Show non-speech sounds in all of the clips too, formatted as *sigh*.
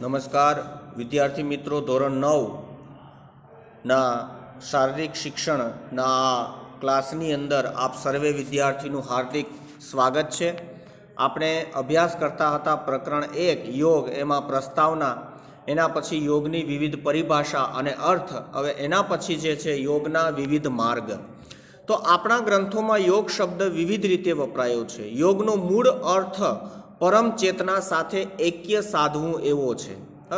નમસ્કાર, વિદ્યાર્થી મિત્રો, ધોરણ નવના શારીરિક શિક્ષણના ક્લાસની અંદર આપ સર્વે વિદ્યાર્થીનું હાર્દિક સ્વાગત છે. આપણે અભ્યાસ કરતા હતા પ્રકરણ એક, યોગ, એમાં પ્રસ્તાવના, એના પછી યોગની વિવિધ પરિભાષા અને અર્થ, હવે એના પછી જે છે યોગના વિવિધ માર્ગ. તો આપણા ગ્રંથોમાં યોગ શબ્દ વિવિધ રીતે વપરાયો છે. યોગનો મૂળ અર્થ પરમ ચેતના સાથે એક્ય સાધવું એવો છે.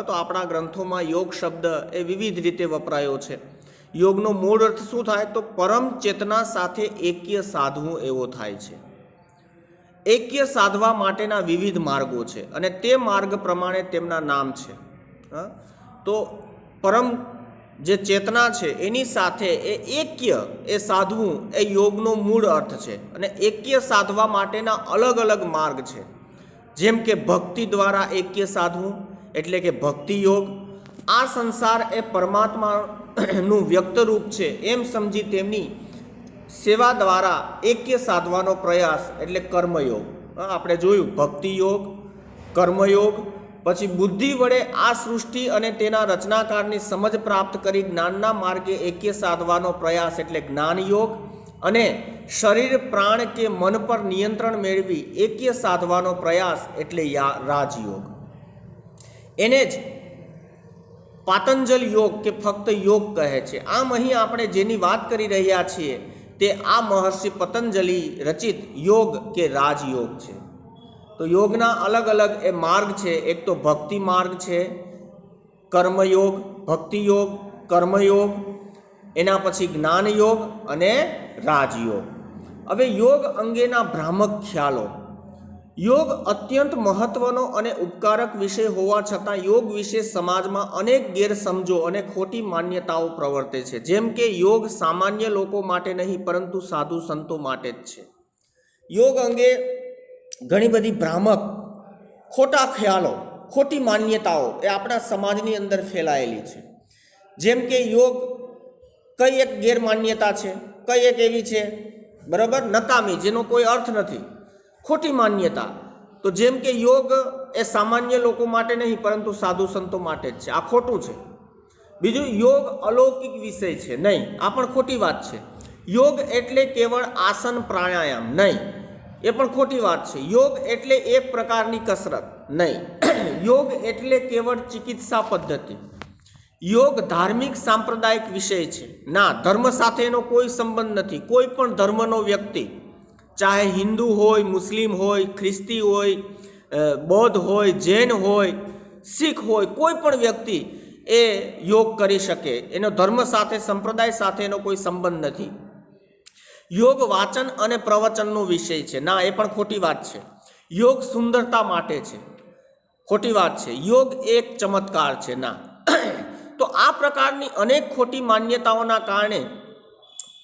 તો આપણા ગ્રંથોમાં યોગ શબ્દ એ વિવિધ રીતે વપરાયો છે. યોગનો મૂળ અર્થ શું થાય? તો પરમ ચેતના સાથે એક્ય સાધવું એવો થાય છે. એક્ય સાધવા માટેના વિવિધ માર્ગો છે અને તે માર્ગ પ્રમાણે તેમના નામ છે? તો પરમ જે ચેતના છે એની સાથે એ એક્ય એ સાધવું એ યોગનો મૂળ અર્થ છે અને એક્ય સાધવા માટેના અલગ અલગ માર્ગ છે. જેમ કે ભક્તિ દ્વારા એક્ય સાધવું, એટલે કે ભક્તિ યોગ, આ સંસાર એ પરમાત્માનું વ્યક્ત રૂપ છે. એમ સમજી તેમની સેવા દ્વારા એક્ય સાધવાનો પ્રયાસ, એટલે કર્મયોગ. આપણે જોયું, ભક્તિ યોગ, કર્મયોગ, પછી બુદ્ધિ વડે આ સૃષ્ટિ અને તેના રચનાકારની સમજ પ્રાપ્ત કરી જ્ઞાનના માર્ગે એક્ય સાધવાનો પ્રયાસ, એટલે જ્ઞાન યોગ અને શરીર, પ્રાણ કે મન પર નિયંત્રણ મેળવી એક્ય સાધવાનો પ્રયાસ એટલે રાજયોગ. એને જ પાતંજલ યોગ કે ફક્ત યોગ કહે છે. આમ અહીં આપણે જેની વાત કરી રહ્યા છીએ તે આ મહર્ષિ પતંજલિ રચિત યોગ કે રાજયોગ છે. તો યોગના અલગ અલગ એ માર્ગ છે. એક તો ભક્તિ માર્ગ છે, કર્મયોગ ભક્તિ યોગ કર્મયોગ એના પછી જ્ઞાન યોગ અને રાજયોગ. હવે યોગ અંગેના ભ્રામક ખ્યાલો. યોગ અત્યંત મહત્વનો અને ઉપકારક વિષય હોવા છતાં યોગ વિશે સમાજમાં અનેક ગેરસમજો અને ખોટી માન્યતાઓ પ્રવર્તે છે. જેમ કે યોગ સામાન્ય લોકો માટે નહીં, પરંતુ સાધુ સંતો માટે જ છે. યોગ અંગે ઘણી બધી ભ્રામક, ખોટા ખ્યાલો, ખોટી માન્યતાઓ એ આપણા સમાજની અંદર ફેલાયેલી છે. જેમ કે યોગ કઈ એક ગેરમાન્યતા છે, કઈ એક એવી છે, બરાબર? નકામી, જેનો કોઈ અર્થ નથી. ખોટી માન્યતા. તો જેમ કે યોગ એ સામાન્ય લોકો માટે નહીં, પરંતુ સાધુ સંતો માટે જ છે. આ ખોટું છે. બીજું, યોગ અલૌકિક વિષય છે. નહીં, આ પણ ખોટી વાત છે. યોગ એટલે કેવળ આસન પ્રાણાયામ. નહીં, એ પણ ખોટી વાત છે. યોગ એટલે એક પ્રકારની કસરત. નહીં, *clears throat* યોગ એટલે કેવળ ચિકિત્સા પદ્ધતિ. યોગ ધાર્મિક સાંપ્રદાયિક વિષય છે. ના, ધર્મ સાથે એનો કોઈ સંબંધ નથી. કોઈ પણ ધર્મનો વ્યક્તિ, ચાહે હિન્દુ હોય, મુસ્લિમ હોય, ખ્રિસ્તી હોય બૌદ્ધ હોય, જૈન હોય, શીખ હોય, કોઈ પણ વ્યક્તિ એ યોગ કરી શકે. એનો ધર્મ સાથે, સંપ્રદાય સાથે એનો કોઈ સંબંધ નથી. યોગ વાચન અને પ્રવચનનો વિષય છે. ના, એ પણ ખોટી વાત છે. યોગ સુંદરતા માટે છે. ખોટી વાત છે. યોગ એક ચમત્કાર છે. ના આ પ્રકારની અનેક ખોટી માન્યતાઓના કારણે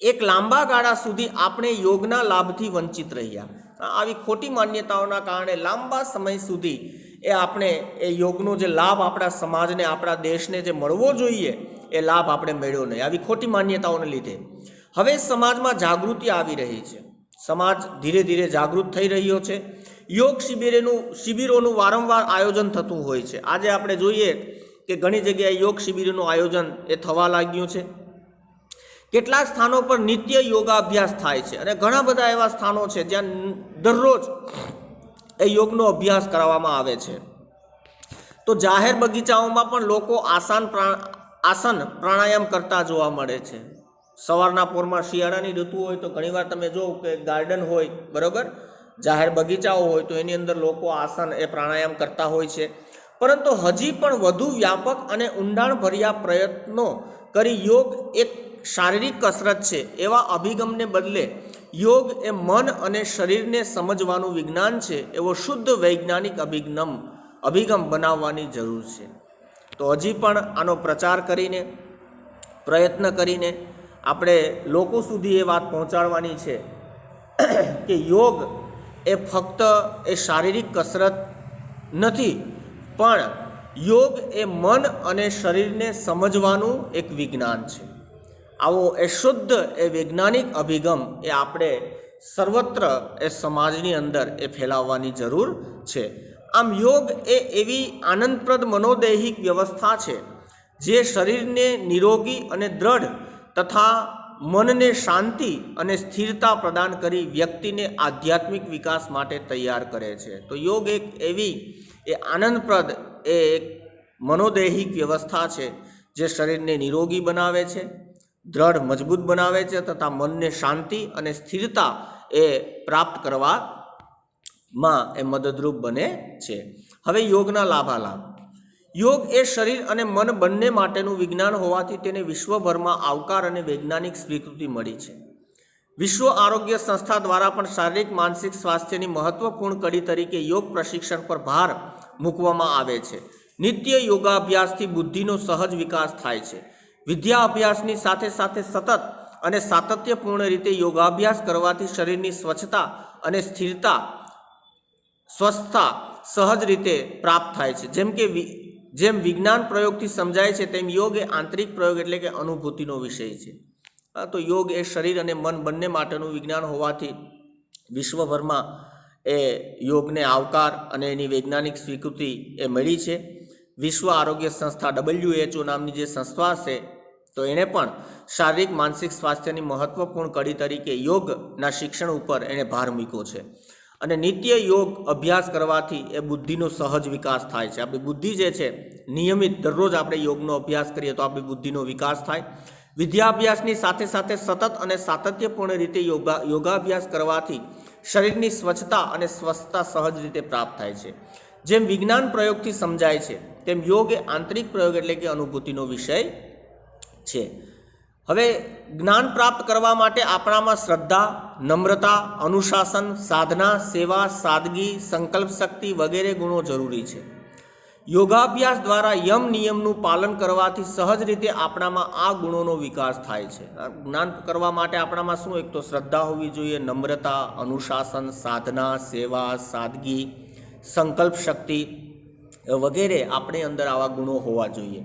એક લાંબા ગાળા સુધી આપણે યોગના લાભથી વંચિત રહ્યા. આવી ખોટી માન્યતાઓના કારણે લાંબા સમય સુધી એ આપણે એ યોગનો જે લાભ આપણા સમાજને, આપણા દેશને જે મળવો જોઈએ, એ લાભ આપણે મેળવ્યો નહીં. આવી ખોટી માન્યતાઓને લીધે. હવે સમાજમાં જાગૃતિ આવી રહી છે. સમાજ ધીરે ધીરે જાગૃત થઈ રહ્યો છે. યોગ શિબિરેનું, શિબિરોનું વારંવાર આયોજન થતું હોય છે. આજે આપણે જોઈએ કે ઘણી જગ્યાએ યોગ શિબિરનું આયોજન એ થવા લાગ્યું છે. કેટલાક સ્થાનો પર નિત્ય યોગાભ્યાસ થાય છે અને ઘણા બધા એવા સ્થાનો છે જ્યાં દરરોજ એ યોગનો અભ્યાસ કરાવવામાં આવે છે. તો જાહેર બગીચાઓમાં પણ લોકો આસાન આસન પ્રાણાયામ કરતા જોવા મળે છે. સવારના પોરમાં શિયાળાની ઋતુ હોય તો ઘણીવાર તમે જોવો કે ગાર્ડન હોય, બરાબર? જાહેર બગીચાઓ હોય તો એની અંદર લોકો આસન એ પ્રાણાયામ કરતા હોય છે. પરંતુ હજી પણ વધુ વ્યાપક અને ઊંડાણભર્યા પ્રયત્નો કરી યોગ એક શારીરિક કસરત છે. એવા અભિગમને બદલે યોગ એ મન અને શરીરને સમજવાનું વિજ્ઞાન છે એવો શુદ્ધ વૈજ્ઞાનિક અભિગમ અભિગમ બનાવવાની જરૂર છે. તો હજી પણ આનો પ્રચાર કરીને, પ્રયત્ન કરીને આપણે લોકો સુધી એ વાત પહોંચાડવાની છે કે યોગ એ ફક્ત એ શારીરિક કસરત નથી પણ યોગ એ મન અને શરીરને સમજવાનું એક વિજ્ઞાન છે. આવો એ શુદ્ધ, એ વૈજ્ઞાનિક અભિગમ એ આપણે સર્વત્ર એ સમાજની અંદર એ ફેલાવવાની જરૂર છે. આમ યોગ એ એવી આનંદપ્રદ મનોદૈહિક વ્યવસ્થા છે જે શરીરને નિરોગી અને દ્રઢ તથા મનને શાંતિ અને સ્થિરતા પ્રદાન કરી વ્યક્તિને આધ્યાત્મિક વિકાસ માટે તૈયાર કરે છે. તો યોગ એક એવી એ આનંદપ્રદ એ એક મનોદૈહિક વ્યવસ્થા છે જે શરીરને નિરોગી બનાવે છે, દ્રઢ મજબૂત બનાવે છે તથા મનને શાંતિ અને સ્થિરતા એ પ્રાપ્ત કરવા માં એ મદદરૂપ બને છે. હવે યોગના લાભા લાભ યોગ એ શરીર અને મન બંને માટેનું વિજ્ઞાન હોવાથી તેને વિશ્વભરમાં આવકાર અને વૈજ્ઞાનિક સ્વીકૃતિ મળી છે. વિશ્વ આરોગ્ય સંસ્થા દ્વારા પણ શારીરિક, માનસિક સ્વાસ્થ્યની મહત્વપૂર્ણ કડી તરીકે યોગ પ્રશિક્ષણ પર ભાર મૂકવામાં આવે છે. નિત્ય યોગાભ્યાસથી બુદ્ધિનો સહજ વિકાસ થાય છે. વિદ્યા અભ્યાસની સાથે સાથે સતત અને સાતત્યપૂર્ણ રીતે યોગાભ્યાસ કરવાથી શરીરની સ્વચ્છતા અને સ્થિરતા, સ્વસ્થતા સહજ રીતે પ્રાપ્ત થાય છે. જેમ કે જેમ વિજ્ઞાન પ્રયોગથી સમજાય છે, તેમ યોગ એ આંતરિક પ્રયોગ એટલે કે અનુભૂતિનો વિષય છે. તો યોગ એ શરીર અને મન બંને માટેનું વિજ્ઞાન હોવાથી વિશ્વભરમાં એ યોગને આવકાર અને એની વૈજ્ઞાનિક સ્વીકૃતિ એ મળી છે. વિશ્વ આરોગ્ય સંસ્થા ડબલ્યુએચઓ નામની જે સંસ્થા છે તો એણે પણ શારીરિક, માનસિક સ્વાસ્થ્યની મહત્વપૂર્ણ કડી તરીકે યોગના શિક્ષણ ઉપર એણે ભાર મૂક્યો છે. અને નિત્ય યોગ અભ્યાસ કરવાથી એ બુદ્ધિનો સહજ વિકાસ થાય છે. આપણી બુદ્ધિ જે છે, નિયમિત દરરોજ આપણે યોગનો અભ્યાસ કરીએ તો આપણી બુદ્ધિનો વિકાસ થાય. વિદ્યાભ્યાસની સાથે સાથે સતત અને સાતત્યપૂર્ણ રીતે યોગા, યોગાભ્યાસ કરવાથી શરીરની સ્વચ્છતા અને સ્વસ્થતા સહજ રીતે પ્રાપ્ત થાય છે. જેમ વિજ્ઞાન પ્રયોગથી સમજાય છે, તેમ યોગ એ આંતરિક પ્રયોગ એટલે કે અનુભૂતિનો વિષય છે. હવે જ્ઞાન પ્રાપ્ત કરવા માટે આપણામાં શ્રદ્ધા, નમ્રતા, અનુશાસન, સાધના, સેવા, સાદગી, સંકલ્પ શક્તિ વગેરે ગુણો જરૂરી છે. યોગાભ્યાસ દ્વારા યમ નિયમનું પાલન કરવાથી સહજ રીતે આપણામાં આ ગુણોનો વિકાસ થાય છે. જ્ઞાન કરવા માટે આપણામાં શું એક તો શ્રદ્ધા હોવી જોઈએ, નમ્રતા, અનુશાસન, સાધના, સેવા, સાદગી, સંકલ્પ શક્તિ વગેરે આપણી અંદર આવા ગુણો હોવા જોઈએ.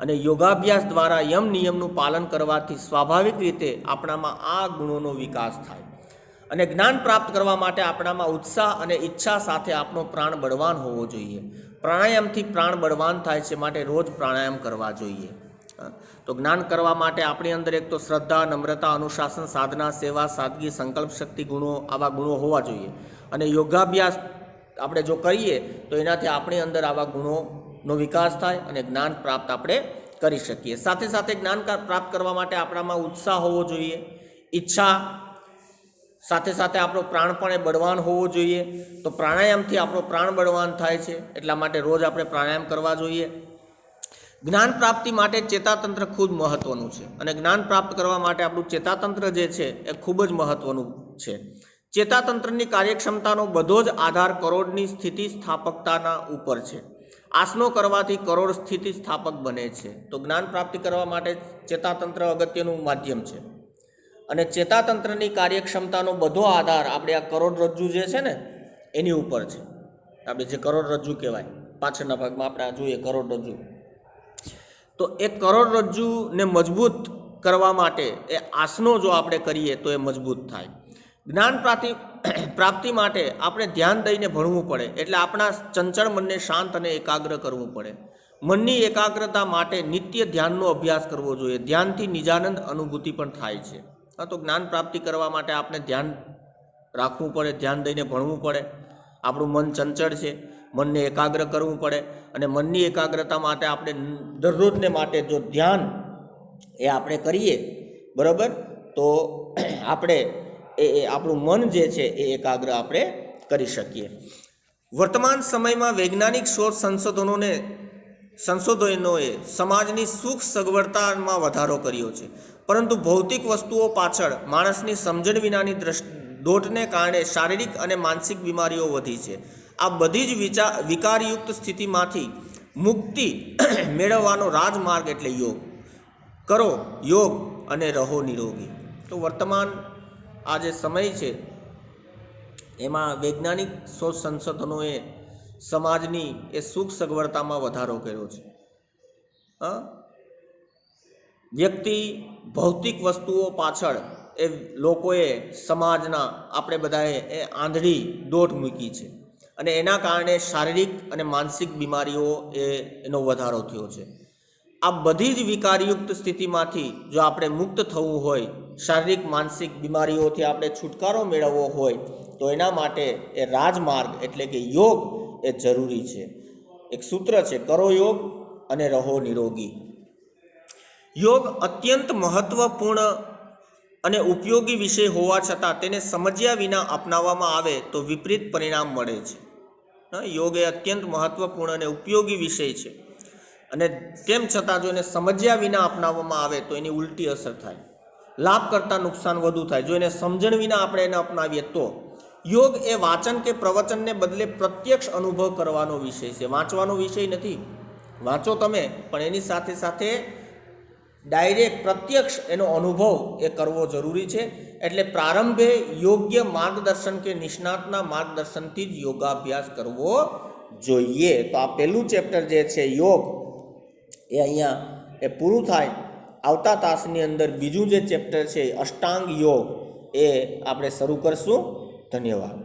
અને યોગાભ્યાસ દ્વારા યમ નિયમનું પાલન કરવાથી સ્વાભાવિક રીતે આપણામાં આ ગુણોનો વિકાસ થાય. અને જ્ઞાન પ્રાપ્ત કરવા માટે આપણામાં ઉત્સાહ અને ઈચ્છા સાથે આપણો પ્રાણ બળવાન હોવો જોઈએ. પ્રાણાયામથી પ્રાણ બળવાન થાય છે માટે રોજ પ્રાણાયામ કરવા જોઈએ. તો જ્ઞાન કરવા માટે આપણી અંદર એક તો શ્રદ્ધા, નમ્રતા, અનુશાસન, સાધના, સેવા, સાદગી, સંકલ્પ શક્તિ ગુણો, આવા ગુણો હોવા જોઈએ. અને યોગાભ્યાસ આપણે જો કરીએ, તો એનાથી આપણી અંદર આવા ગુણોનો વિકાસ થાય અને જ્ઞાન પ્રાપ્ત આપણે કરી શકીએ. સાથે સાથે જ્ઞાન પ્રાપ્ત કરવા માટે આપણામાં ઉત્સાહ હોવો જોઈએ, ઈચ્છા સાથે સાથે આપણો પ્રાણ પણ એ બળવાન હોવો જોઈએ. તો પ્રાણાયામથી આપણો પ્રાણ બળવાન થાય છે, એટલા માટે રોજ આપણે પ્રાણાયામ કરવા જોઈએ. જ્ઞાન પ્રાપ્તિ માટે ચેતાતંત્ર ખૂબ મહત્વનું છે અને જ્ઞાન પ્રાપ્ત કરવા માટે આપણું ચેતાતંત્ર જે છે એ ખૂબ જ મહત્વનું છે. ચેતાતંત્રની કાર્યક્ષમતાનો બધો જ આધાર કરોડની સ્થિતિ સ્થાપકતાના ઉપર છે. આસનો કરવાથી કરોડ સ્થિતિ સ્થાપક બને છે. તો જ્ઞાન પ્રાપ્તિ કરવા માટે ચેતાતંત્ર અગત્યનું માધ્યમ છે. અને ચેતાતંત્રની કાર્યક્ષમતાનો બધો આધાર આપણે આ કરોડરજ્જુ જે છે ને, એની ઉપર છે. આપણે જે કરોડરજ્જુ કહેવાય, પાછળના ભાગમાં આપણે જોઈએ કરોડરજ્જુ તો એ કરોડરજ્જુને મજબૂત કરવા માટે, એ આસનો જો આપણે કરીએ તો એ મજબૂત થાય. જ્ઞાન પ્રાપ્તિ પ્રાપ્તિ માટે આપણે ધ્યાન દઈને ભણવું પડે, એટલે આપણા ચંચળ મનને શાંત અને એકાગ્ર કરવું પડે. મનની એકાગ્રતા માટે નિત્ય ધ્યાનનો અભ્યાસ કરવો જોઈએ. ધ્યાનથી નિજાનંદ અનુભૂતિ પણ થાય છે. હા, તો જ્ઞાન પ્રાપ્તિ કરવા માટે આપણે ધ્યાન રાખવું પડે, ધ્યાન દઈને ભણવું પડે. આપણું મન ચંચળ છે, મનને એકાગ્ર કરવું પડે અને મનની એકાગ્રતા માટે આપણે દરરોજને માટે જો ધ્યાન એ આપણે કરીએ, બરાબર? તો આપણે એ આપણું મન જે છે એ એકાગ્ર આપણે કરી શકીએ. વર્તમાન સમયમાં વૈજ્ઞાનિક શોધ સંશોધનોને સંશોધનોએ સમાજની સુખ સગવડતામાં વધારો કર્યો છે. પરંતુ ભૌતિક વસ્તુઓ પાછળ માણસની સમજણ વિનાની દ્રષ્ટ, દોટને કારણે શારીરિક અને માનસિક બીમારીઓ વધી છે. આ બધી જ વિચાર વિકારયુક્ત સ્થિતિમાંથી મુક્તિ *clears throat* મેળવવાનો રાજમાર્ગ એટલે યોગ. કરો, યોગ અને રહો નિરોગી. તો વર્તમાન આ જે સમય છે, એમાં વૈજ્ઞાનિક શોધ સંશોધનોએ સમાજની એ સુખ સગવડતામાં વધારો કર્યો છે. હા વ્યક્તિ ભૌતિક વસ્તુઓ પાછળ એ લોકોએ સમાજના આપણે બધાએ એ આંધળી દોટ મૂકી છે. અને એના કારણે શારીરિક અને માનસિક બીમારીઓ એ એનો વધારો થયો છે. આ બધી જ વિકારયુક્ત સ્થિતિમાંથી જો આપણે મુક્ત થવું હોય, શારીરિક, માનસિક બીમારીઓથી આપણે છુટકારો મેળવવો હોય, તો એના માટે એ રાજમાર્ગ એટલે કે યોગ એ જરૂરી છે. એક સૂત્ર છે, કરો યોગ અને રહો નિરોગી. યોગ અત્યંત મહત્વપૂર્ણ અને ઉપયોગી વિષય હોવા છતાં તેને સમજ્યા વિના અપનાવવામાં આવે તો વિપરીત પરિણામ મળે છે. યોગ એ અત્યંત મહત્વપૂર્ણ અને ઉપયોગી વિષય છે. અને તેમ છતાં જો એને સમજ્યા વિના અપનાવવામાં આવે તો એની ઉલટી અસર થાય. લાભ કરતાં નુકસાન વધુ થાય. જો એને સમજણ વિના આપણે એને અપનાવીએ તો યોગ એ વાંચન કે પ્રવચનને બદલે પ્રત્યક્ષ અનુભવ કરવાનો વિષય છે. વાંચવાનો વિષય નથી. વાંચો તમે, પણ એની સાથે સાથે ડાયરેક્ટ પ્રત્યક્ષ એનો અનુભવ એ કરવો જરૂરી છે. એટલે પ્રારંભે યોગ્ય માર્ગદર્શન કે નિષ્ણાતના માર્ગદર્શનથી જ યોગાભ્યાસ કરવો જોઈએ. તો આ પહેલું ચેપ્ટર જે છે યોગ, એ અહીંયા એ પૂરું થાય. આવતા તાસની અંદર બીજું જે ચેપ્ટર છે અષ્ટાંગ યોગ, એ આપણે શરૂ કરશું. धन्यवाद